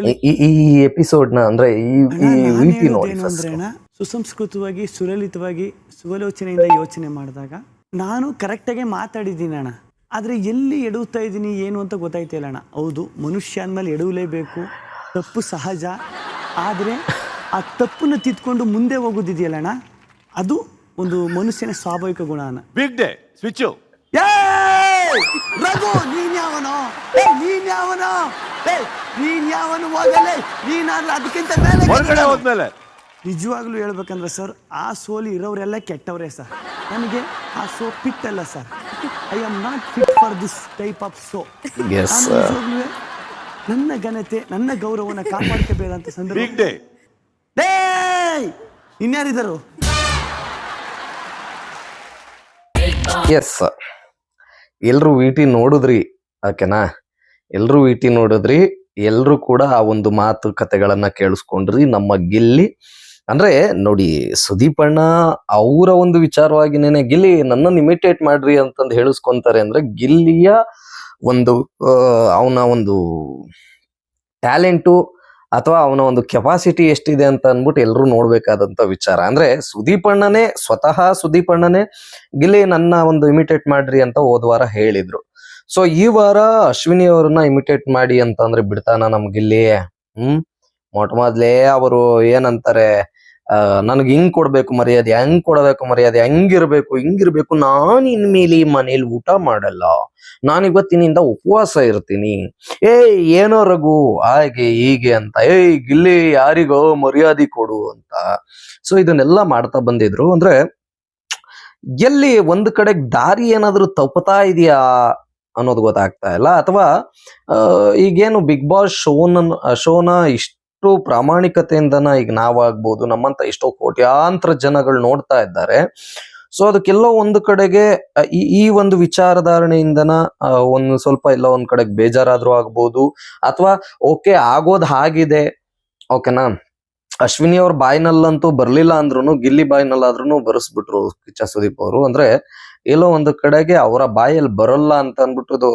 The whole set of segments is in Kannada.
ಈ- ಈ ನ ಅಂದ್ರೆ ಈ ಈ ಅಣ್ಣ, ನೋಡಿ ಹೇಳೋದೇನು first. ಅಂದ್ರೆ ಸುಸಂಸ್ಕೃತವಾಗಿ ಸುರಲಿತವಾಗಿ ಸುವಲೋಚನೆಯಿಂದ ಯೋಚನೆ ಮಾಡಿದಾಗ ನಾನು ಕರೆಕ್ಟಾಗಿ ಮಾತಾಡಿದ್ದೀನಿ ಅಣ್ಣ. ಆದ್ರೆ ಎಲ್ಲಿ ಎಡುತ್ತಾ ಇದ್ದೀನಿ ಏನು ಅಂತ ಗೊತ್ತಾಯ್ತಿಲ್ಲ ಅಣ್ಣ. ಹೌದು ಮನುಷ್ಯ ಅಂದಮೇಲೆ ಎಡವಲೇಬೇಕು ತಪ್ಪು ಸಹಜ. ಆದ್ರೆ ಆ ತಪ್ಪನ್ನು ತಿದ್ಕೊಂಡು ಮುಂದೆ ಹೋಗೋದಿದೆಯಲ್ಲ ಅಣ್ಣ? ಅದು ಒಂದು ಮನುಷ್ಯನ ಸ್ವಾಭಾವಿಕ ಗುಣ ಅಣ್ಣ. ಬಿಗ್ ಡೇ ಸ್ವಿಚ್ ಏಯ್! ರಘು ನೀನ್ಯಾವನೋ ಏ, ನೀನ್ ಯಾವನೋ? ಏ, ನೀನ್ ಯಾವನು ಹೋಗಲೇ ನೀನಾದ್ರೂ ಅದಕ್ಕಿಂತ ಮೇಲೆ ಹೊರಗಡೆ ಹೋದ್ಮೇಲೆ. ನಿಜವಾಗ್ಲೂ ಹೇಳ್ಬೇಕಂದ್ರೆ ಸರ್ ಆ ಸೋಲಿ ಇರೋರೆಲ್ಲ ಕೆಟ್ಟವರೇ ಸರ್. ನನಗೆ ಆ ಸೋ ಫಿಟ್ ಅಲ್ಲ sir. I am not fit for this type of show. ನನ್ನ ಘನತೆ ನನ್ನ ಗೌರವನ ಕಾಪಾಡ್ಕೋಬೇಕಂತ ಸಂದರ್ಭ ಇನ್ಯಾರಿದ್ದರು? ಡೇ ಡೇಯ್! ಎಲ್ರು ವಿಟಿ ನೋಡಿದ್ರಿ ಓಕೆನಾ ಎಲ್ರು ವಿಟಿ ನೋಡಿದ್ರಿ, ಎಲ್ರು ಕೂಡ ಆ ಒಂದು ಮಾತುಕತೆಗಳನ್ನ ಕೇಳಿಸ್ಕೊಂಡ್ರಿ ನಮ್ಮ ಗಿಲ್ಲಿ. ಅಂದ್ರೆ ನೋಡಿ ಸುದೀಪಣ್ಣ ಅವರ ಒಂದು ವಿಚಾರವಾಗಿನೇನೆ, ಗಿಲ್ಲಿ ನನ್ನನ್ನು ಇಮಿಟೇಟ್ ಮಾಡ್ರಿ ಅಂತಂದು ಹೇಳಿಸ್ಕೊಂತಾರೆ ಅಂದ್ರೆ ಗಿಲ್ಲಿಯ ಒಂದು ಅವನ ಒಂದು ಟ್ಯಾಲೆಂಟು ಅಥವಾ ಅವನ ಒಂದು ಕೆಪಾಸಿಟಿ ಎಷ್ಟಿದೆ ಅಂತ ಅಂದ್ಬಿಟ್ಟು ಎಲ್ಲರೂ ನೋಡ್ಬೇಕಾದಂತ ವಿಚಾರ. ಅಂದ್ರೆ ಸುದೀಪ್ ಅಣ್ಣನೇ, ಸ್ವತಃ ಸುದೀಪ್ ಅಣ್ಣನೇ, ಗಿಲ್ಲಿ ನನ್ನ ಒಂದು ಇಮಿಟೇಟ್ ಮಾಡ್ರಿ ಅಂತ ಹೋದ ವಾರ ಹೇಳಿದ್ರು. ಸೊ ಈ ವಾರ ಅಶ್ವಿನಿ ಅವ್ರನ್ನ ಇಮಿಟೇಟ್ ಮಾಡಿ ಅಂತ ಅಂದ್ರೆ ಬಿಡ್ತಾನ ನಮ್ ಗಿಲ್ಲಿ. ಹ್ಮ್? ಮೊಟ್ಟ ಮೊದ್ಲೇ ಅವರು ಏನಂತಾರೆ? ನನಗೆ ಹಿಂಗ್ ಕೊಡ್ಬೇಕು ಮರ್ಯಾದೆ, ಹೆಂಗ್ ಕೊಡಬೇಕು ಮರ್ಯಾದೆ, ಹೆಂಗಿರ್ಬೇಕು, ಹಿಂಗಿರ್ಬೇಕು, ನಾನು ಇನ್ಮೇಲೆ ಈ ಮನೇಲಿ ಊಟ ಮಾಡಲ್ಲ. ನಾನು ಇವತ್ತಿನಿಂದ ಉಪವಾಸ ಇರ್ತೀನಿ. ಏ ಏನೋ ರಘು, ಹಾಗೆ ಹೀಗೆ ಅಂತ. ಏಯ್, ಗಿಲ್ಲಿ, ಯಾರಿಗೋ ಮರ್ಯಾದೆ ಕೊಡು ಅಂತ. ಸೊ ಇದನ್ನೆಲ್ಲ ಮಾಡ್ತಾ ಬಂದಿದ್ರು. ಅಂದ್ರೆ, ಎಲ್ಲಿ ಒಂದ್ ಕಡೆ ದಾರಿ ಏನಾದ್ರೂ ತಪ್ಪತಾ ಇದೆಯಾ ಅನ್ನೋದು ಗೊತ್ತಾಗ್ತಾ ಇಲ್ಲ. ಅಥವಾ ಈಗೇನು ಬಿಗ್ ಬಾಸ್ ಶೋನ ಶೋನ ಇಷ್ಟು ಪ್ರಾಮಾಣಿಕತೆಯಿಂದನ ಈಗ ನಾವಾಗ್ಬೋದು, ನಮ್ಮಂತ ಎಷ್ಟೋ ಕೋಟ್ಯಾಂತರ ಜನಗಳು ನೋಡ್ತಾ ಇದ್ದಾರೆ. ಸೊ ಅದಕ್ಕೆಲ್ಲ ಒಂದು ಕಡೆಗೆ ಈ ಒಂದು ವಿಚಾರಧಾರಣೆಯಿಂದನ ಒಂದು ಸ್ವಲ್ಪ ಎಲ್ಲ ಒಂದ್ ಕಡೆಗೆ ಬೇಜಾರಾದ್ರೂ ಆಗ್ಬೋದು. ಅಥವಾ, ಓಕೆ, ಆಗೋದ್ ಹಾಗಿದೆ. ಓಕೆನಾ? ಅಶ್ವಿನಿ ಅವ್ರ ಬಾಯಿನಲ್ಲಂತೂ ಬರ್ಲಿಲ್ಲ ಅಂದ್ರೂ ಗಿಲ್ಲಿ ಬಾಯಿನಲ್ಲಾದ್ರೂ ಬರೆಸ್ಬಿಟ್ರು ಕಿಚ್ಚ ಸುದೀಪ್ ಅವರು. ಅಂದ್ರೆ ಎಲ್ಲೋ ಒಂದು ಕಡೆಗೆ ಅವರ ಬಾಯಲ್ಲಿ ಬರಲ್ಲ ಅಂತ ಅಂದ್ಬಿಟ್ಟು ಅದು,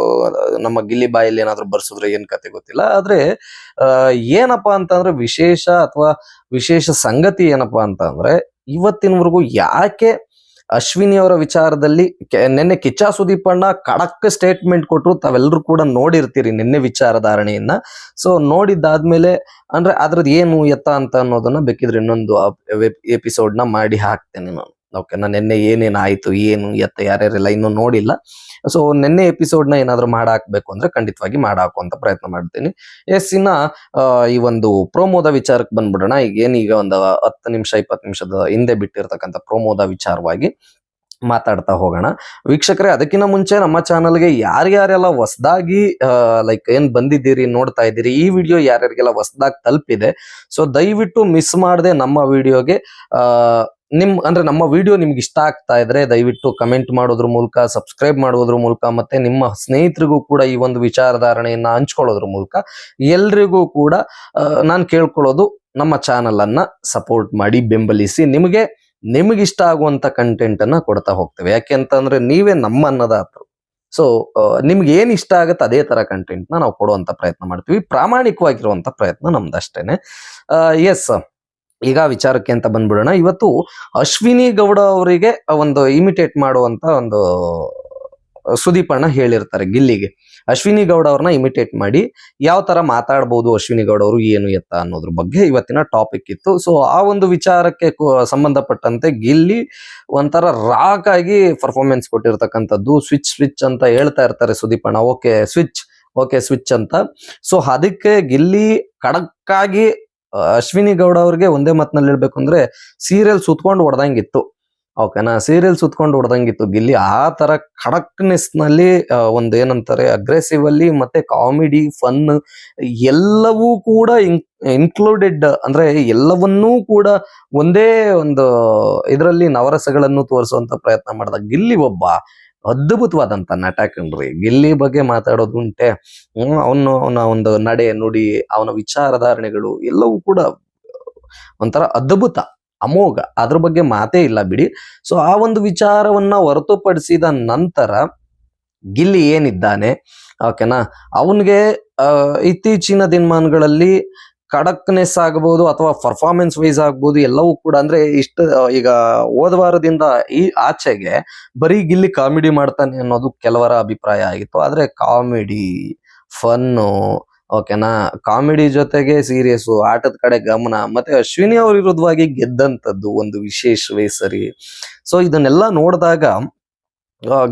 ನಮ್ಮ ಗಿಲ್ಲಿ ಬಾಯಲ್ಲಿ ಏನಾದ್ರು ಬರ್ಸಿದ್ರೆ ಏನ್ ಕತೆ ಗೊತ್ತಿಲ್ಲ. ಆದ್ರೆ ಏನಪ್ಪಾ ಅಂತಂದ್ರೆ ವಿಶೇಷ ಅಥವಾ ವಿಶೇಷ ಸಂಗತಿ ಏನಪ್ಪಾ ಅಂತ ಅಂದ್ರೆ ಇವತ್ತಿನವರೆಗೂ ಯಾಕೆ ಅಶ್ವಿನಿ ಅವರ ವಿಚಾರದಲ್ಲಿ ನಿನ್ನೆ ಕಿಚ್ಚ ಅಣ್ಣ ಕಡಕ್ ಸ್ಟೇಟ್ಮೆಂಟ್ ಕೊಟ್ಟರು ತಾವೆಲ್ಲರೂ ಕೂಡ ನೋಡಿರ್ತೀರಿ ನಿನ್ನೆ ವಿಚಾರಧಾರಣೆಯನ್ನ. ಸೊ ನೋಡಿದ್ದಾದ್ಮೇಲೆ ಅಂದ್ರೆ ಅದ್ರದ್ದು ಏನು ಎತ್ತ ಅಂತ ಅನ್ನೋದನ್ನ ಬೇಕಿದ್ರೆ ಇನ್ನೊಂದು ಎಪಿಸೋಡ್ನ ಮಾಡಿ ಹಾಕ್ತೇನೆ ನಾನು. ಓಕೆ ನಾನು ನಿನ್ನೆ ಏನೇನ್ ಆಯಿತು, ಏನು, ಎತ್ತ ಯಾರ್ಯಾರೆಲ್ಲ ಇನ್ನೂ ನೋಡಿಲ್ಲ. ಸೊ ನಿನ್ನೆ ಎಪಿಸೋಡ್ನ ಏನಾದ್ರು ಮಾಡಾಕ್ಬೇಕು ಅಂದ್ರೆ ಖಂಡಿತವಾಗಿ ಮಾಡಾಕುವಂತ ಪ್ರಯತ್ನ ಮಾಡ್ತೀನಿ. ಎಸ್ ಇನ್ನ ಈ ಒಂದು ಪ್ರೋಮೋದ ವಿಚಾರಕ್ಕೆ ಬಂದ್ಬಿಡೋಣ. ಈಗ ಏನೀಗ ಒಂದು ಹತ್ತು ನಿಮಿಷ, ಇಪ್ಪತ್ತು ನಿಮಿಷದ ಹಿಂದೆ ಬಿಟ್ಟಿರ್ತಕ್ಕಂಥ ಪ್ರೋಮೋದ ವಿಚಾರವಾಗಿ ಮಾತಾಡ್ತಾ ಹೋಗೋಣ. ವೀಕ್ಷಕರೇ ಅದಕ್ಕಿಂತ ಮುಂಚೆ ನಮ್ಮ ಚಾನಲ್ಗೆ ಯಾರ್ಯಾರೆಲ್ಲ ಹೊಸದಾಗಿ ಲೈಕ್ ಏನ್ ಬಂದಿದ್ದೀರಿ, ನೋಡ್ತಾ ಇದ್ದೀರಿ, ಈ ವಿಡಿಯೋ ಯಾರ್ಯಾರಿಗೆಲ್ಲ ಹೊಸದಾಗಿ ತಲುಪಿದೆ, ಸೊ ದಯವಿಟ್ಟು ಮಿಸ್ ಮಾಡದೆ ನಮ್ಮ ವಿಡಿಯೋಗೆ ನಿಮ್, ಅಂದ್ರೆ ನಮ್ಮ ವಿಡಿಯೋ ನಿಮ್ಗೆ ಇಷ್ಟ ಆಗ್ತಾ ಇದ್ರೆ ದಯವಿಟ್ಟು ಕಮೆಂಟ್ ಮಾಡೋದ್ರ ಮೂಲಕ ಸಬ್ಸ್ಕ್ರೈಬ್ ಮಾಡೋದ್ರ ಮೂಲಕ, ಮತ್ತೆ ನಿಮ್ಮ ಸ್ನೇಹಿತರಿಗೂ ಕೂಡ ಈ ಒಂದು ವಿಚಾರಧಾರಣೆಯನ್ನ ಹಂಚ್ಕೊಳ್ಳೋದ್ರ ಮೂಲಕ ಎಲ್ರಿಗೂ ಕೂಡ ನಾನು ಕೇಳ್ಕೊಳ್ಳೋದು ನಮ್ಮ ಚಾನಲ್ ಅನ್ನ ಸಪೋರ್ಟ್ ಮಾಡಿ, ಬೆಂಬಲಿಸಿ, ನಿಮಗೆ ನಿಮಗಿಷ್ಟ ಆಗುವಂತ ಕಂಟೆಂಟ್ ಅನ್ನ ಕೊಡ್ತಾ ಹೋಗ್ತೇವೆ. ಯಾಕೆ ಅಂತಂದ್ರೆ ನೀವೇ ನಮ್ಮ ಅನ್ನದಾತರು. ಸೊ ನಿಮ್ಗೆ ಏನ್ ಇಷ್ಟ ಆಗುತ್ತೆ ಅದೇ ತರ ಕಂಟೆಂಟ್ನ ನಾವು ಕೊಡುವಂತ ಪ್ರಯತ್ನ ಮಾಡ್ತೀವಿ. ಪ್ರಾಮಾಣಿಕವಾಗಿರುವಂತ ಪ್ರಯತ್ನ ನಮ್ದಷ್ಟೇನೆ. ಎಸ್ ಈಗ ವಿಚಾರಕ್ಕೆ ಅಂತ ಬಂದ್ಬಿಡೋಣ. ಇವತ್ತು ಅಶ್ವಿನಿ ಗೌಡ ಅವರಿಗೆ ಒಂದು ಇಮಿಟೇಟ್ ಮಾಡುವಂತ ಒಂದು ಸುದೀಪ್ ಅಣ್ಣ ಹೇಳಿರ್ತಾರೆ ಗಿಲ್ಲಿಗೆ. ಅಶ್ವಿನಿ ಗೌಡ ಅವ್ರನ್ನ ಇಮಿಟೇಟ್ ಮಾಡಿ ಯಾವ ತರ ಮಾತಾಡ್ಬೋದು ಅಶ್ವಿನಿ ಗೌಡ ಅವರು ಏನು ಎತ್ತ ಅನ್ನೋದ್ರ ಬಗ್ಗೆ ಇವತ್ತಿನ ಟಾಪಿಕ್ ಇತ್ತು. ಸೊ ಆ ಒಂದು ವಿಚಾರಕ್ಕೆ ಸಂಬಂಧಪಟ್ಟಂತೆ ಗಿಲ್ಲಿ ಒಂಥರ ರಾಕ್ ಆಗಿ ಪರ್ಫಾರ್ಮೆನ್ಸ್ ಕೊಟ್ಟಿರ್ತಕ್ಕಂಥದ್ದು. ಸ್ವಿಚ್ ಸ್ವಿಚ್ ಅಂತ ಹೇಳ್ತಾ ಇರ್ತಾರೆ ಸುದೀಪ್ ಅಣ್ಣ. ಓಕೆ ಸ್ವಿಚ್ ಓಕೆ ಸ್ವಿಚ್ ಅಂತ. ಸೊ ಅದಕ್ಕೆ ಗಿಲ್ಲಿ ಆ, ಅಶ್ವಿನಿ ಗೌಡ ಅವ್ರಿಗೆ ಒಂದೇ ಮಾತಿನಲ್ಲಿ ಹೇಳ್ಬೇಕು ಅಂದ್ರೆ ಸೀರಿಯಲ್ ಸುತ್ಕೊಂಡು ಹೊಡೆದಂಗಿತ್ತು. ಓಕೆನಾ ಸೀರಿಯಲ್ ಸುತ್ಕೊಂಡು ಹೊಡೆದಂಗಿತ್ತು. ಗಿಲ್ಲಿ ಆ ತರ ಖಡಕ್ನೆಸ್ನಲ್ಲಿ ಒಂದ್ ಏನಂತಾರೆ ಅಗ್ರೆಸಿವ್ ಅಲ್ಲಿ ಮತ್ತೆ ಕಾಮಿಡಿ ಫನ್ ಎಲ್ಲವೂ ಕೂಡ ಇನ್ಕ್ಲೂಡೆಡ್ ಅಂದ್ರೆ ಎಲ್ಲವನ್ನೂ ಕೂಡ ಒಂದೇ ಒಂದು ಇದರಲ್ಲಿ ನವರಸಗಳನ್ನು ತೋರಿಸುವಂತ ಪ್ರಯತ್ನ ಮಾಡಿದ. ಗಿಲ್ಲಿ ಒಬ್ಬ ಅದ್ಭುತವಾದಂತ ನಟ ಕಣ್ರಿ. ಗಿಲ್ಲಿ ಬಗ್ಗೆ ಮಾತಾಡೋದುಂಟೆ ಅವನು, ಅವನ ಒಂದು ನಡೆ ನುಡಿ, ಅವನ ವಿಚಾರಧಾರಣೆಗಳು ಎಲ್ಲವೂ ಕೂಡ ಒಂಥರ ಅದ್ಭುತ, ಅಮೋಘ. ಅದ್ರ ಬಗ್ಗೆ ಮಾತೇ ಇಲ್ಲ ಬಿಡಿ. ಸೊ ಆ ಒಂದು ವಿಚಾರವನ್ನ ಹೊರತುಪಡಿಸಿದ ನಂತರ ಗಿಲ್ಲಿ ಏನಿದ್ದಾನೆ, ಓಕೆನಾ, ಅವನಿಗೆ ಇತ್ತೀಚಿನ ದಿನಮಾನಗಳಲ್ಲಿ ಕಡಕ್ನೆಸ್ ಆಗಬಹುದು ಅಥವಾ ಪರ್ಫಾರ್ಮೆನ್ಸ್ ವೈಸ್ ಆಗ್ಬೋದು ಎಲ್ಲವೂ ಕೂಡ ಅಂದ್ರೆ ಇಷ್ಟ ಈಗ ಹೋದ ಈ ಆಚೆಗೆ ಬರೀ ಗಿಲ್ಲಿ ಕಾಮಿಡಿ ಮಾಡ್ತಾನೆ ಅನ್ನೋದು ಕೆಲವರ ಅಭಿಪ್ರಾಯ ಆಗಿತ್ತು. ಆದ್ರೆ ಕಾಮಿಡಿ, ಫನ್ನು, ಓಕೆನಾ? ಕಾಮಿಡಿ ಜೊತೆಗೆ ಸೀರಿಯಸ್ ಆಟದ ಕಡೆ ಗಮನ, ಮತ್ತೆ ಅಶ್ವಿನಿ ಅವ್ರ ವಿರುದ್ಧವಾಗಿ ಗೆದ್ದಂಥದ್ದು ಒಂದು ವಿಶೇಷವೇ ಸರಿ. ಸೊ ಇದನ್ನೆಲ್ಲ ನೋಡಿದಾಗ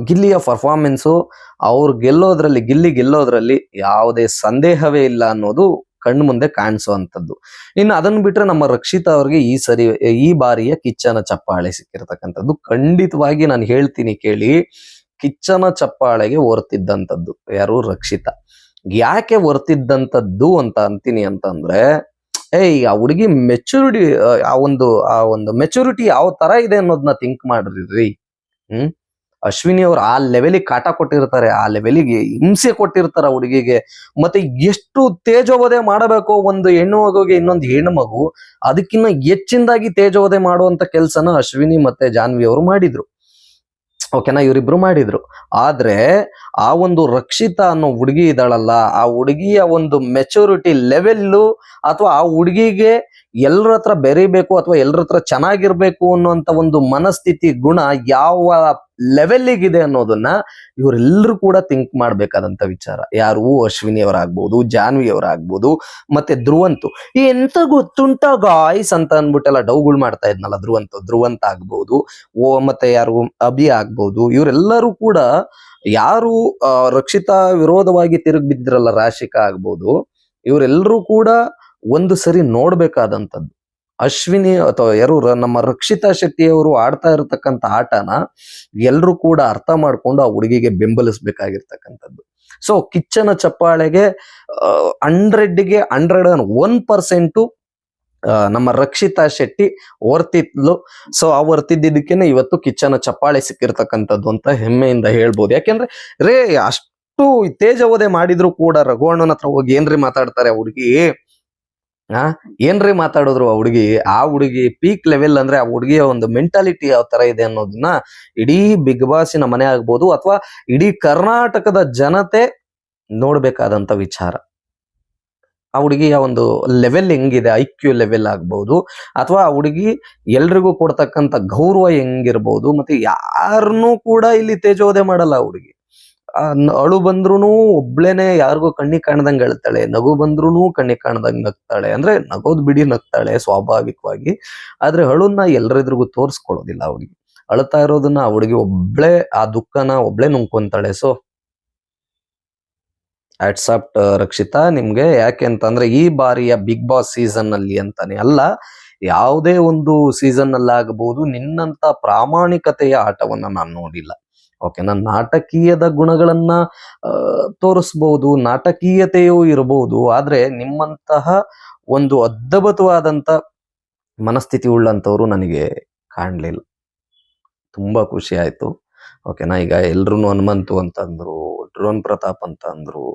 ಗಿಲ್ಲಿಯ ಪರ್ಫಾರ್ಮೆನ್ಸು ಅವ್ರು ಗೆಲ್ಲೋದ್ರಲ್ಲಿ, ಗಿಲ್ಲಿ ಗೆಲ್ಲೋದ್ರಲ್ಲಿ ಯಾವುದೇ ಸಂದೇಹವೇ ಇಲ್ಲ ಅನ್ನೋದು ಕಣ್ಣು ಮುಂದೆ ಕಾಣಿಸುವಂಥದ್ದು. ಇನ್ನು ಅದನ್ನ ಬಿಟ್ರೆ ನಮ್ಮ ರಕ್ಷಿತಾ ಅವ್ರಿಗೆ ಈ ಸರಿ, ಈ ಬಾರಿಯ ಕಿಚ್ಚನ ಚಪ್ಪಾಳೆ ಸಿಕ್ಕಿರ್ತಕ್ಕಂಥದ್ದು. ಖಂಡಿತವಾಗಿ ನಾನು ಹೇಳ್ತೀನಿ ಕೇಳಿ, ಕಿಚ್ಚನ ಚಪ್ಪಾಳೆಗೆ ಹೊರ್ತಿದ್ದಂಥದ್ದು ಯಾರು? ರಕ್ಷಿತಾ. ಯಾಕೆ ಹೊರ್ತಿದ್ದಂಥದ್ದು ಅಂತ ಅಂತೀನಿ ಅಂತಂದ್ರೆ ಏ ಆ ಹುಡುಗಿ ಮೆಚುರಿಟಿ ಆ ಒಂದು ಆ ಒಂದು ಮೆಚುರಿಟಿ ಯಾವ ತರ ಇದೆ ಅನ್ನೋದನ್ನ ಥಿಂಕ್ ಮಾಡ್ರಿ ಹ್ಮ್? ಅಶ್ವಿನಿ ಅವ್ರು ಆ ಲೆವೆಲಿಗೆ ಕಾಟ ಕೊಟ್ಟಿರ್ತಾರೆ, ಆ ಲೆವೆಲಿಗೆ ಹಿಂಸೆ ಕೊಟ್ಟಿರ್ತಾರೆ ಹುಡುಗಿಗೆ. ಮತ್ತೆ ಎಷ್ಟು ತೇಜೋವಧೆ ಮಾಡಬೇಕು ಒಂದು ಹೆಣ್ಣು ಮಗುಗೆ ಇನ್ನೊಂದು ಹೆಣ್ಣು ಮಗು, ಅದಕ್ಕಿನ್ನ ಹೆಚ್ಚಿನದಾಗಿ ತೇಜೋವಧೆ ಮಾಡುವಂತ ಕೆಲಸನ ಅಶ್ವಿನಿ ಮತ್ತೆ ಜಾನ್ವಿ ಅವರು ಮಾಡಿದ್ರು. ಓಕೆನಾ ಇವರಿಬ್ರು ಮಾಡಿದ್ರು. ಆದ್ರೆ ಆ ಒಂದು ರಕ್ಷಿತ ಅನ್ನೋ ಹುಡುಗಿ ಇದ್ದಾಳಲ್ಲ, ಆ ಹುಡುಗಿಯ ಒಂದು ಮೆಚುರಿಟಿ ಲೆವೆಲ್ಲು ಅಥವಾ ಆ ಹುಡುಗಿಗೆ ಎಲ್ಲರ ಹತ್ರ ಬೆರೀಬೇಕು ಅಥವಾ ಎಲ್ಲರ ಹತ್ರ ಚೆನ್ನಾಗಿರ್ಬೇಕು ಅನ್ನುವಂಥ ಒಂದು ಮನಸ್ಥಿತಿ ಗುಣ ಯಾವ ಲೆವೆಲ್ಲಿಗಿದೆ ಅನ್ನೋದನ್ನ ಇವರೆಲ್ಲರೂ ಕೂಡ ಥಿಂಕ್ ಮಾಡ್ಬೇಕಾದಂತ ವಿಚಾರ. ಯಾರು ಅಶ್ವಿನಿ ಅವರಾಗ್ಬೋದು ಜಾನ್ವಿ ಅವರಾಗ್ಬೋದು ಮತ್ತೆ ಧ್ರುವಂತು. ಎಂತ ಗೊತ್ತುಂಟ ಗಾಯ್ಸ್ ಅಂತ ಅಂದ್ಬಿಟ್ಟೆಲ್ಲ ಡೌಗಳು ಮಾಡ್ತಾ ಇದ್ನಲ್ಲ ಧ್ರುವಂತ. ಧ್ರುವಂತ ಆಗ್ಬೋದು, ಓ, ಮತ್ತೆ ಯಾರು ಅಭಿ ಆಗ್ಬೋದು, ಇವರೆಲ್ಲರೂ ಕೂಡ ಯಾರು ರಕ್ಷಿತ ವಿರೋಧವಾಗಿ ತಿರುಗಿ ಬಿದ್ದಿರಲ್ಲ ರಾಶಿಕಾ ಆಗ್ಬೋದು ಇವರೆಲ್ಲರೂ ಕೂಡ ಒಂದು ಸರಿ ನೋಡ್ಬೇಕಾದಂಥದ್ದು. ಅಶ್ವಿನಿ ಅಥವಾ ಯಾರು ನಮ್ಮ ರಕ್ಷಿತಾ ಶೆಟ್ಟಿಯವರು ಆಡ್ತಾ ಇರತಕ್ಕಂತ ಆಟನ ಎಲ್ಲರೂ ಕೂಡ ಅರ್ಥ ಮಾಡ್ಕೊಂಡು ಆ ಹುಡುಗಿಗೆ ಬೆಂಬಲಿಸ್ಬೇಕಾಗಿರ್ತಕ್ಕಂಥದ್ದು. ಸೊ ಕಿಚ್ಚನ ಚಪ್ಪಾಳೆಗೆ ಹಂಡ್ರೆಡ್ಗೆ ಹಂಡ್ರೆಡ್ ಒನ್ ಪರ್ಸೆಂಟು ನಮ್ಮ ರಕ್ಷಿತಾ ಶೆಟ್ಟಿ ವರ್ತಿದ್ಲು ಸೊ ಆ ವರ್ತಿದ್ದಕ್ಕೇನೆ ಇವತ್ತು ಕಿಚ್ಚನ ಚಪ್ಪಾಳೆ ಸಿಕ್ಕಿರ್ತಕ್ಕಂಥದ್ದು ಅಂತ ಹೆಮ್ಮೆಯಿಂದ ಹೇಳ್ಬೋದು. ಯಾಕೆಂದ್ರೆ, ರೇ, ಅಷ್ಟು ತೇಜವೋದೆ ಮಾಡಿದ್ರು ಕೂಡ ರಘುವಣ್ಣನ ಹತ್ರ ಹೋಗಿ ಏನ್ರಿ ಮಾತಾಡ್ತಾರೆ ಆ ಹುಡುಗಿ? ಆ, ಏನ್ರಿ ಮಾತಾಡಿದ್ರು ಆ ಹುಡುಗಿ? ಆ ಹುಡುಗಿ ಪೀಕ್ ಲೆವೆಲ್ ಅಂದ್ರೆ ಆ ಹುಡುಗಿಯ ಒಂದು ಮೆಂಟಾಲಿಟಿ ಯಾವ ತರ ಇದೆ ಅನ್ನೋದನ್ನ ಇಡೀ ಬಿಗ್ ಬಾಸಿನ ಮನೆ ಆಗ್ಬೋದು, ಅಥವಾ ಇಡೀ ಕರ್ನಾಟಕದ ಜನತೆ ನೋಡ್ಬೇಕಾದಂತ ವಿಚಾರ. ಆ ಹುಡುಗಿಯ ಒಂದು ಲೆವೆಲ್ ಹೆಂಗಿದೆ ಐ ಕ್ಯೂ ಲೆವೆಲ್ ಆಗ್ಬಹುದು ಅಥವಾ ಆ ಹುಡುಗಿ ಎಲ್ರಿಗೂ ಕೊಡ್ತಕ್ಕಂತ ಗೌರವ ಹೆಂಗಿರ್ಬಹುದು ಮತ್ತೆ ಯಾರನ್ನೂ ಕೂಡ ಇಲ್ಲಿ ತೇಜೋದೆ ಮಾಡಲ್ಲ ಆ ಹುಡುಗಿ. ಅಳು ಬಂದ್ರೂನು ಒಬ್ಳೇನೆ ಯಾರಿಗೂ ಕಣ್ಣಿ ಕಾಣ್ದಂಗ್ ಹೇಳ್ತಾಳೆ, ನಗು ಬಂದ್ರೂನು ಕಣ್ಣಿ ಕಾಣದಂಗ್ ನಗ್ತಾಳೆ, ಅಂದ್ರೆ ನಗೋದ್ ಬಿಡಿ ನಗ್ತಾಳೆ ಸ್ವಾಭಾವಿಕವಾಗಿ, ಆದ್ರೆ ಅಳುನ್ನ ಎಲ್ಲರಿದ್ರಿಗೂ ತೋರಿಸ್ಕೊಳ್ಳೋದಿಲ್ಲ ಅವಳಿಗೆ ಅಳ್ತಾ ಇರೋದನ್ನ ಆ ಹುಡುಗಿ ಒಬ್ಳೆ ಆ ದುಃಖನ ಒಬ್ಳೆ ನುಂಗ್ಕೊಂತಾಳೆ ಸೊ ಆಟ್ಸಾಪ್ಟ್ ರಕ್ಷಿತಾ, ನಿಮ್ಗೆ ಯಾಕೆ ಅಂತಂದ್ರೆ ಈ ಬಾರಿಯ ಬಿಗ್ ಬಾಸ್ ಸೀಸನ್ ಅಲ್ಲಿ ಅಂತಾನೆ ಅಲ್ಲ, ಯಾವುದೇ ಒಂದು ಸೀಸನ್ ಅಲ್ಲಿ ಆಗಬಹುದು ನಿನ್ನಂತ ಪ್ರಾಮಾಣಿಕತೆಯ ಆಟವನ್ನ ನಾನು ನೋಡಿಲ್ಲ. ಓಕೆನಾ ನಾಟಕೀಯದ ಗುಣಗಳನ್ನ ತೋರಿಸಬಹುದು ನಾಟಕೀಯತೆಯೂ ಇರಬಹುದು ಆದ್ರೆ ನಿಮ್ಮಂತಹ ಒಂದು ಅದ್ಭುತವಾದಂತ ಮನಸ್ಥಿತಿ ಉಳ್ಳಂತವ್ರು ನನಗೆ ಕಾಣಲಿಲ್ಲ. ತುಂಬಾ ಖುಷಿ ಆಯ್ತು. ಓಕೆನಾ ಈಗ ಎಲ್ರು ಹನುಮಂತು ಅಂತಂದ್ರು ಡ್ರೋನ್ ಪ್ರತಾಪ್ ಅಂತ ಅಂದ್ರು.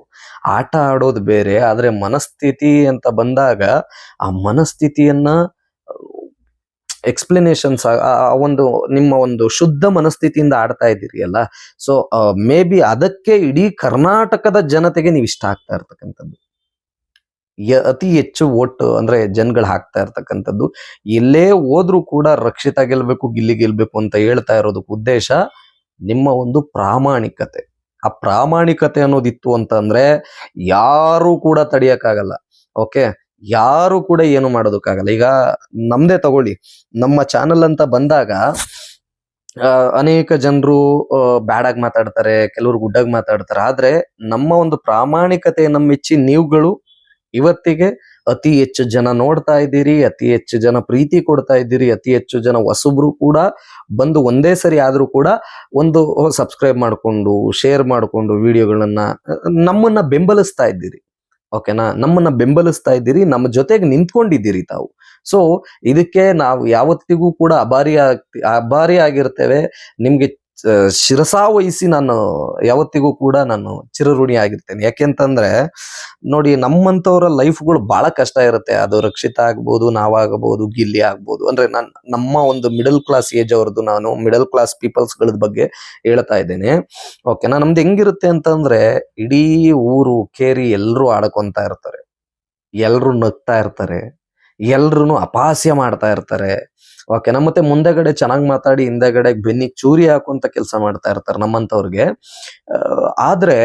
ಆಟ ಆಡೋದು ಬೇರೆ, ಆದ್ರೆ ಮನಸ್ಥಿತಿ ಅಂತ ಬಂದಾಗ ಆ ಮನಸ್ಥಿತಿಯನ್ನ ಎಕ್ಸ್ಪ್ಲನೇಷನ್ಸ್ ಆ ಒಂದು ನಿಮ್ಮ ಒಂದು ಶುದ್ಧ ಮನಸ್ಥಿತಿಯಿಂದ ಆಡ್ತಾ ಇದ್ದೀರಿ ಅಲ್ಲ? ಸೊ ಮೇ ಬಿ ಅದಕ್ಕೆ ಇಡೀ ಕರ್ನಾಟಕದ ಜನತೆಗೆ ನೀವು ಇಷ್ಟ ಆಗ್ತಾ ಇರ್ತಕ್ಕಂಥದ್ದು. ಅತಿ ಹೆಚ್ಚು ಓಟ್ ಅಂದ್ರೆ ಜನಗಳು ಹಾಕ್ತಾ ಇರ್ತಕ್ಕಂಥದ್ದು. ಎಲ್ಲೇ ಹೋದ್ರೂ ಕೂಡ ರಕ್ಷಿತ ಗೆಲ್ಬೇಕು, ಗಿಲ್ಲಿ ಗೆಲ್ಬೇಕು ಅಂತ ಹೇಳ್ತಾ ಇರೋದಕ್ಕೆ ಉದ್ದೇಶ ನಿಮ್ಮ ಒಂದು ಪ್ರಾಮಾಣಿಕತೆ. ಆ ಪ್ರಾಮಾಣಿಕತೆ ಅನ್ನೋದಿತ್ತು ಅಂತಂದ್ರೆ ಯಾರು ಕೂಡ ತಡಿಯಕ್ಕಾಗಲ್ಲ ಓಕೆ ಯಾರು ಕೂಡ ಏನು ಮಾಡೋದಕ್ಕಾಗಲ್ಲ. ಈಗ ನಮ್ದೇ ತಗೊಳ್ಳಿ, ನಮ್ಮ ಚಾನಲ್ ಅಂತ ಬಂದಾಗ ಅನೇಕ ಜನರು ಬ್ಯಾಡ್ ಆಗಿ ಮಾತಾಡ್ತಾರೆ, ಕೆಲವರು ಗುಡ್ಡಾಗಿ ಮಾತಾಡ್ತಾರೆ. ಆದ್ರೆ ನಮ್ಮ ಒಂದು ಪ್ರಾಮಾಣಿಕತೆಯನ್ನ ಮೆಚ್ಚಿ ನೀವುಗಳು ಇವತ್ತಿಗೆ ಅತಿ ಹೆಚ್ಚು ಜನ ನೋಡ್ತಾ ಇದ್ದೀರಿ, ಅತಿ ಹೆಚ್ಚು ಜನ ಪ್ರೀತಿ ಕೊಡ್ತಾ ಇದ್ದೀರಿ, ಅತಿ ಹೆಚ್ಚು ಜನ ಹೊಸಬ್ರು ಕೂಡ ಬಂದು ಒಂದೇ ಸರಿ ಆದರೂ ಕೂಡ ಒಂದು ಸಬ್ಸ್ಕ್ರೈಬ್ ಮಾಡಿಕೊಂಡು ಶೇರ್ ಮಾಡ್ಕೊಂಡು ವಿಡಿಯೋಗಳನ್ನ ನಮ್ಮನ್ನ ಬೆಂಬಲಿಸ್ತಾ ಇದ್ದೀರಿ. ಓಕೆನಾ ನಮ್ಮನ್ನ ಬೆಂಬಲಿಸ್ತಾ ಇದ್ದೀರಿ, ನಮ್ಮ ಜೊತೆಗೆ ನಿಂತ್ಕೊಂಡಿದ್ದೀರಿ ತಾವು. ಸೊ ಇದಕ್ಕೆ ನಾವು ಯಾವತ್ತಿಗೂ ಕೂಡ ಅಭಾರಿ ಅಭಾರಿ ಆಗಿರ್ತೇವೆ. ನಿಮ್ಗೆ ಶಿರಸಾ ವಹಿಸಿ ನಾನು ಯಾವತ್ತಿಗೂ ಕೂಡ ನಾನು ಚಿರಋಣಿ ಆಗಿರ್ತೇನೆ. ಯಾಕೆಂತಂದ್ರೆ, ನೋಡಿ ನಮ್ಮಂತವ್ರ ಲೈಫ್ಗಳು ಬಹಳ ಕಷ್ಟ ಇರುತ್ತೆ. ಅದು ರಕ್ಷಿತ ಆಗ್ಬೋದು, ನಾವಾಗಬಹುದು, ಗಿಲ್ಲಿ ಆಗ್ಬೋದು. ಅಂದ್ರೆ ನನ್, ನಮ್ಮ ಒಂದು ಮಿಡಲ್ ಕ್ಲಾಸ್ ಏಜ್ ಅವ್ರದ್ದು ನಾನು ಮಿಡಲ್ ಕ್ಲಾಸ್ ಪೀಪಲ್ಸ್ಗಳ ಬಗ್ಗೆ ಹೇಳ್ತಾ ಇದ್ದೇನೆ. ಓಕೆನಾ ನಮ್ದು ಹೆಂಗಿರುತ್ತೆ ಅಂತಂದ್ರೆ, ಇಡೀ ಊರು ಕೇರಿ ಎಲ್ರು ಆಡ್ಕೊಂತ ಇರ್ತಾರೆ. ಎಲ್ರು ನಗ್ತಾ ಇರ್ತಾರೆ. ಎಲ್ರು ಅಪಾಸ್ಯ ಮಾಡ್ತಾ ಇರ್ತಾರೆ. ಓಕೆನಾ ಮತ್ತೆ ಮುಂದೆಗಡೆ ಚೆನ್ನಾಗಿ ಮಾತಾಡಿ, ಹಿಂದೆಗಡೆ ಬೆನ್ನಿಗೆ ಚೂರಿ ಹಾಕುವಂತ ಕೆಲಸ ಮಾಡ್ತಾ ಇರ್ತಾರೆ ನಮ್ಮಂತವ್ರಿಗೆ. ಆದ್ರೆ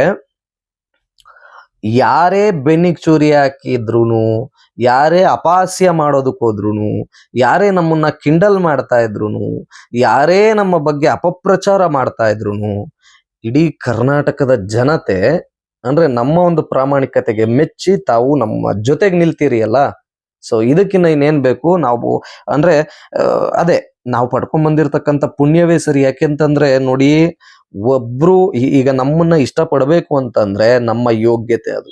ಯಾರೇ ಬೆನ್ನಿಗೆ ಚೂರಿ ಹಾಕಿದ್ರು ಯಾರೇ ಅಪಾಸ್ಯ ಮಾಡೋದಕ್ ಹೋದ್ರುನು, ಯಾರೇ ನಮ್ಮನ್ನ ಕಿಂಡಲ್ ಮಾಡ್ತಾ ಇದ್ರು ಯಾರೇ ನಮ್ಮ ಬಗ್ಗೆ ಅಪಪ್ರಚಾರ ಮಾಡ್ತಾ ಇದ್ರು ಇಡೀ ಕರ್ನಾಟಕದ ಜನತೆ, ಅಂದ್ರೆ ನಮ್ಮ ಒಂದು ಪ್ರಾಮಾಣಿಕತೆಗೆ ಮೆಚ್ಚಿ ತಾವು ನಮ್ಮ ಜೊತೆಗೆ ನಿಲ್ತೀರಿ ಅಲ್ಲ? ಸೊ ಇದಕ್ಕಿನ್ನ ಇನ್ನೇನ್ ಬೇಕು? ನಾವು, ಅಂದ್ರೆ ಅದೇ, ನಾವು ಪಡ್ಕೊಂಡ್ ಬಂದಿರತಕ್ಕಂತ ಪುಣ್ಯವೇ ಸರಿ. ಯಾಕೆಂತಂದ್ರೆ ನೋಡಿ, ಒಬ್ರು ಈಗ ನಮ್ಮನ್ನ ಇಷ್ಟಪಡಬೇಕು ಅಂತಂದ್ರೆ ನಮ್ಮ ಯೋಗ್ಯತೆ ಅದು.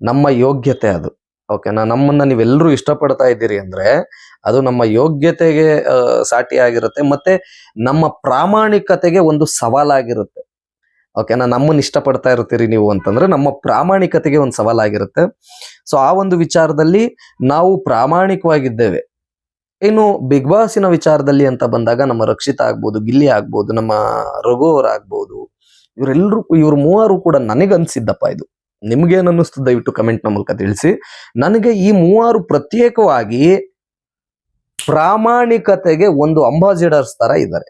ನಮ್ಮ ಯೋಗ್ಯತೆ ಅದು. ಓಕೆನಾ ನಮ್ಮನ್ನ ನೀವೆಲ್ಲರೂ ಇಷ್ಟಪಡ್ತಾ ಇದ್ದೀರಿ ಅಂದ್ರೆ, ಅದು ನಮ್ಮ ಯೋಗ್ಯತೆಗೆ ಸಾಟಿ ಆಗಿರುತ್ತೆ ಮತ್ತೆ, ನಮ್ಮ ಪ್ರಾಮಾಣಿಕತೆಗೆ ಒಂದು ಸವಾಲಾಗಿರುತ್ತೆ. ಓಕೆನಾ ನಮ್ಮನ್ನ ಇಷ್ಟಪಡ್ತಾ ಇರ್ತೀರಿ ನೀವು ಅಂತಂದ್ರೆ ನಮ್ಮ ಪ್ರಾಮಾಣಿಕತೆಗೆ ಒಂದು ಸವಾಲಾಗಿರುತ್ತೆ. ಸೊ ಆ ಒಂದು ವಿಚಾರದಲ್ಲಿ ನಾವು ಪ್ರಾಮಾಣಿಕವಾಗಿದ್ದೇವೆ. ಇನ್ನು ಬಿಗ್ ಬಾಸಿನ ವಿಚಾರದಲ್ಲಿ ಅಂತ ಬಂದಾಗ ನಮ್ಮ ರಕ್ಷಿತ ಆಗ್ಬೋದು, ಗಿಲ್ಲಿ ಆಗ್ಬೋದು, ನಮ್ಮ ರಘು ಆಗ್ಬೋದು ಇವರೆಲ್ಲರೂ ಇವ್ರ ಮೂವರು ಕೂಡ ನನಗನ್ಸಿದ್ದಪ್ಪ ಇದು. ನಿಮ್ಗೇನ್ ಅನ್ನಿಸ್ತು ದಯವಿಟ್ಟು ಕಮೆಂಟ್ನ ಮೂಲಕ ತಿಳಿಸಿ. ನನಗೆ ಈ ಮೂವರು ಪ್ರತ್ಯೇಕವಾಗಿ ಪ್ರಾಮಾಣಿಕತೆಗೆ ಒಂದು ಅಂಬಾಸಿಡರ್ಸ್ ತರ ಇದ್ದಾರೆ.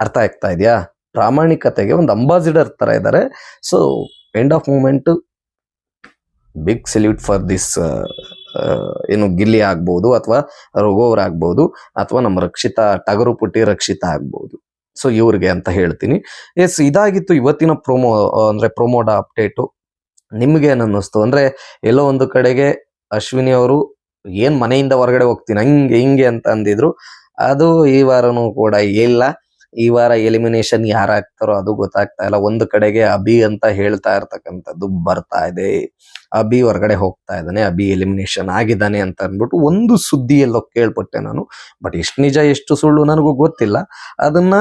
ಅರ್ಥ ಆಗ್ತಾ ಇದೆಯಾ? ಪ್ರಾಮಾಣಿಕತೆಗೆ ಒಂದು ಅಂಬಾಸಿಡರ್ ತರ ಇದ್ದಾರೆ. So end of moment big salute for this ಏನು ಗಿಲ್ಲಿ ಆಗ್ಬೋದು ಅಥವಾ ರೋಗೋವರ್ ಆಗ್ಬೋದು ಅಥವಾ ನಮ್ಮ ರಕ್ಷಿತಾ, ಟಗರು ಪುಟ್ಟಿ ರಕ್ಷಿತಾ ಆಗ್ಬೋದು. ಸೊ ಇವ್ರಿಗೆ ಅಂತ ಹೇಳ್ತೀನಿ. ಎಸ್ ಇದಾಗಿತ್ತು ಇವತ್ತಿನ ಪ್ರೊಮೋ ಅಂದ್ರೆ ಪ್ರೊಮೋಡ ಅಪ್ಡೇಟು ನಿಮ್ಗೆ ಅನ್ನಿಸ್ತು? ಅಂದ್ರೆ ಎಲ್ಲೋ ಒಂದು ಕಡೆಗೆ ಅಶ್ವಿನಿ ಅವರು ಏನ್ ಮನೆಯಿಂದ ಹೊರಗಡೆ ಹೋಗ್ತೀನಿ, ಹಂಗೆ ಹಿಂಗೆ ಅಂತ ಅಂದಿದ್ರು. ಅದು ಈ ವಾರನೂ ಕೂಡ ಇಲ್ಲ. ಈ ವಾರ ಎಲಿಮಿನೇಷನ್ ಯಾರಾಗ್ತಾರೋ ಅದು ಗೊತ್ತಾಗ್ತಾ ಇಲ್ಲ. ಒಂದು ಕಡೆಗೆ ಅಭಿ ಅಂತ ಹೇಳ್ತಾ ಇರ್ತಕ್ಕಂಥದ್ದು ಬರ್ತಾ ಇದೆ. ಅಭಿ ಹೊರಗಡೆ ಹೋಗ್ತಾ ಇದ್ದಾನೆ, ಅಭಿ ಎಲಿಮಿನೇಷನ್ ಆಗಿದ್ದಾನೆ ಅಂತ ಅಂದ್ಬಿಟ್ಟು ಒಂದು ಸುದ್ದಿ ಎಲ್ಲೋ ಕೇಳ್ಪಟ್ಟೆ ನಾನು. ಬಟ್ ಎಷ್ಟು ನಿಜ, ಎಷ್ಟು ಸುಳ್ಳು ನನಗೂ ಗೊತ್ತಿಲ್ಲ. ಅದನ್ನ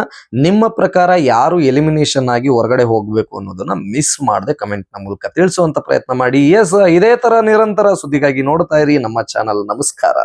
ನಿಮ್ಮ ಪ್ರಕಾರ ಯಾರು ಎಲಿಮಿನೇಷನ್ ಆಗಿ ಹೊರಗಡೆ ಹೋಗ್ಬೇಕು ಅನ್ನೋದನ್ನ ಮಿಸ್ ಮಾಡದೆ ಕಮೆಂಟ್ನ ಮೂಲಕ ತಿಳಿಸುವಂತ ಪ್ರಯತ್ನ ಮಾಡಿ. ಎಸ್ ಇದೇ ತರ ನಿರಂತರ ಸುದ್ದಿಗಾಗಿ ನೋಡ್ತಾ ಇರಿ ನಮ್ಮ ಚಾನಲ್ ನಮಸ್ಕಾರ.